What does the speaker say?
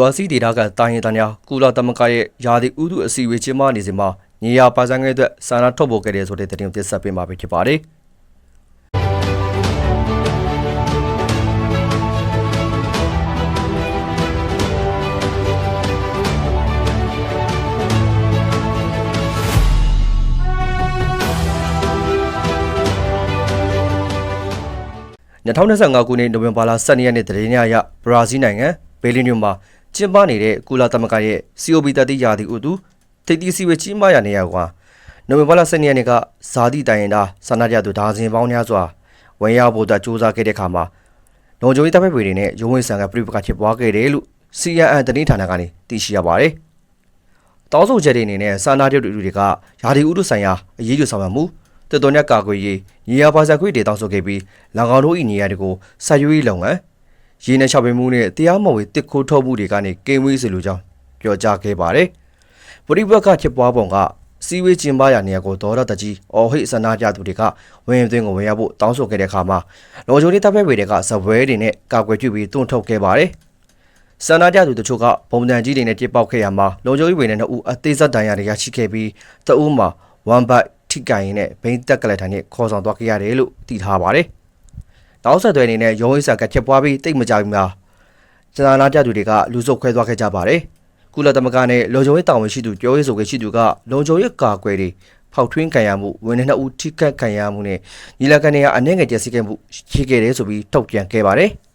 ရာစီဒေတာကတိုင်းရင်တန်းများကုလသမဂ္ဂရဲ့ယာဒီဥဒုအစီအဝေးကျင်းပနေစဉ်မှာညီယာပါဆိုင်ငယ်အတွက်ဆန္ဒထုတ်ပေါ်ခဲ့တဲ့ဆိုတဲ့သတင်းကိုတင်ဆက်ပေးမှာဖြစ်ပါတယ်။2025ခုနှစ်နိုဝင်ဘာလ12ရက်နေ့တရင်ညရဘရာဇီးနိုင်ငံဘေလီမြို့မှာ ကျင်းပနေတဲ့ကုလသမဂ္ဂရဲ့ COP တတိယာတီဥတုထိပ်သီးစီဝေးကြီးမားရနေရကွာနိုဝင်ဘာလ12ရက်နေ့ကဇာတိတိုင်ရင်သားဆန္ဒပြသူဒါဇင်ပေါင်းများစွာဝင်ရောက်ဖို့အတွက်စ조사ခဲ့တဲ့အခါမှာလုံခြုံရေးတပ်ဖွဲ့တွေနဲ့ရုံးဝင်ဆန်ကပြိပခါဖြစ်ပွားခဲ့တယ်လို့ CNN တနင်္ဌာနကနေသိရှိရပါတယ်။တောင်းဆိုချက်တွေအနေနဲ့စာနာတဲ့လူတွေကယာဒီဥတုဆိုင်ရာအရေးယူဆောင်ရွက်မှုတော်တော်များကာကွယ်ရေးညီယာပါစာခွေတွေတောင်းဆိုခဲ့ပြီး၎င်းတို့၏ညီယာတွေကိုစာရွေးလုပ်ငန်း ရင်းနဲ့ချောက်ပင်မှုနဲ့တရားမဝင်တစ်ခိုးထုတ်မှုတွေကနေကင်းဝေးစေလိုကြောင်းပြောကြားခဲ့ပါတယ်။ပရိဘတ်ကဖြစ်ပွားပုံကစီဝေးကျင်းပရာနေရာကိုဒေါ်ရတကြီးအော်ဟိတ်ဆန္ဒပြသူတွေကဝင်သွင်းကိုဝင်ရဖို့တောင်းဆိုခဲ့တဲ့အခါမှာလုံခြုံရေးတပ်ဖွဲ့တွေကဇပွဲတွေနဲ့ကာကွယ်ပြုပြီးတွန်းထုတ်ခဲ့ပါတယ်။ဆန္ဒပြသူတချို့ကပုံတန်ကြီးတွေနဲ့ပြစ်ပေါက်ခဲ့ရမှာလုံခြုံရေးဝင်တဲ့နှစ်ဦးအသေးစိတ်ဒဏ်ရာတွေရရှိခဲ့ပြီးတအူးမှာဝမ်ဘတ်ထိကင်ရင်နဲ့ဘိန်းတက်ကလက်ထိုင်နဲ့ခေါ်ဆောင်သွားခဲ့ရတယ်လို့သိထားပါတယ်။ နောက်ဆက်တွဲအနေနဲ့ရုံးဝိစာကချက်ပွားပြီးတိတ်မကြဘူးများကျနာနာပြသူတွေကလူစုခွဲသွားခဲ့ကြပါတယ်။ကုလသမဂ္ဂနဲ့လုံခြုံရေးတာဝန်ရှိသူပြောရေးဆိုခွင့်ရှိသူကလုံခြုံရေးကာကွယ်တွေဖောက်ထွင်းခံရမှုဝန်ထမ်းနှစ်ဦးထိခိုက်ခံရမှုနဲ့ညီလာခံတွေကအနှဲငယ်ကျစီခဲ့မှုရှိခဲ့တယ်ဆိုပြီးထုတ်ပြန်ခဲ့ပါတယ်။